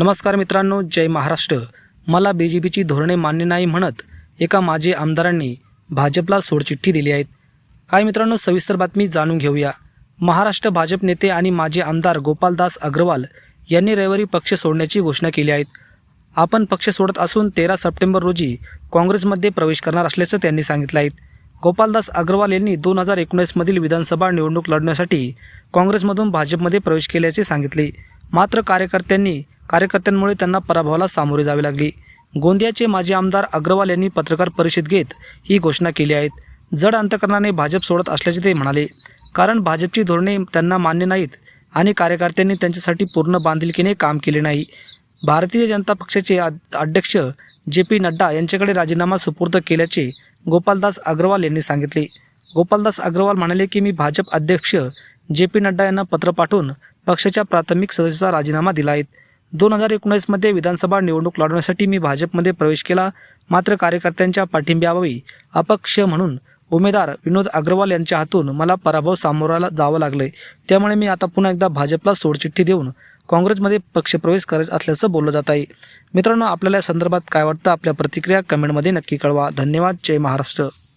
नमस्कार मित्रांनो जय महाराष्ट्र. मला बी जे पीची धोरणे मान्य नाही म्हणत एका माजी आमदारांनी भाजपला सोडचिठ्ठी दिली आहेत. काय मित्रांनो सविस्तर बातमी जाणून घेऊया. महाराष्ट्र भाजप नेते आणि माजी आमदार गोपालदास अग्रवाल यांनी रविवारी पक्ष सोडण्याची घोषणा केली आहे आपण पक्ष सोडत असून तेरा सप्टेंबर रोजी काँग्रेसमध्ये प्रवेश करणार असल्याचं त्यांनी सांगितलं आहे. गोपालदास अग्रवाल यांनी दोन हजार एकोणीसमधील विधानसभा निवडणूक लढण्यासाठी काँग्रेसमधून भाजपमध्ये प्रवेश केल्याचे सांगितले. मात्र कार्यकर्त्यांनी कार्यकर्त्यांमुळे त्यांना पराभवाला सामोरे जावे लागले. गोंदियाचे माजी आमदार अग्रवाल यांनी पत्रकार परिषद घेत ही घोषणा केली आहेत. जड अंतकरणाने भाजप सोडत असल्याचे ते म्हणाले. कारण भाजपची धोरणे त्यांना मान्य नाहीत आणि कार्यकर्त्यांनी त्यांच्यासाठी पूर्ण बांधिलकीने काम केले नाही. भारतीय जनता पक्षाचे अध्यक्ष जे पी नड्डा यांच्याकडे राजीनामा सुपूर्द केल्याचे गोपालदास अग्रवाल यांनी सांगितले. गोपालदास अग्रवाल म्हणाले की मी भाजप अध्यक्ष जे पी नड्डा यांना पत्र पाठवून पक्षाच्या प्राथमिक सदस्याचा राजीनामा दिला आहे दोन हजार एकोणीसमध्ये विधानसभा निवडणूक लढवण्यासाठी मी भाजपमध्ये प्रवेश केला. मात्र कार्यकर्त्यांच्या पाठिंब्याअभावी अपक्ष म्हणून उमेदवार विनोद अग्रवाल यांच्या हातून मला पराभव सामोराला जावं लागलंय. त्यामुळे मी आता पुन्हा एकदा भाजपला सोडचिठ्ठी देऊन काँग्रेसमध्ये पक्षप्रवेश करत असल्याचं बोललं जात आहे. मित्रांनो आपल्याला या संदर्भात काय वाटतं? आपल्या प्रतिक्रिया कमेंटमध्ये नक्की कळवा. धन्यवाद. जय महाराष्ट्र.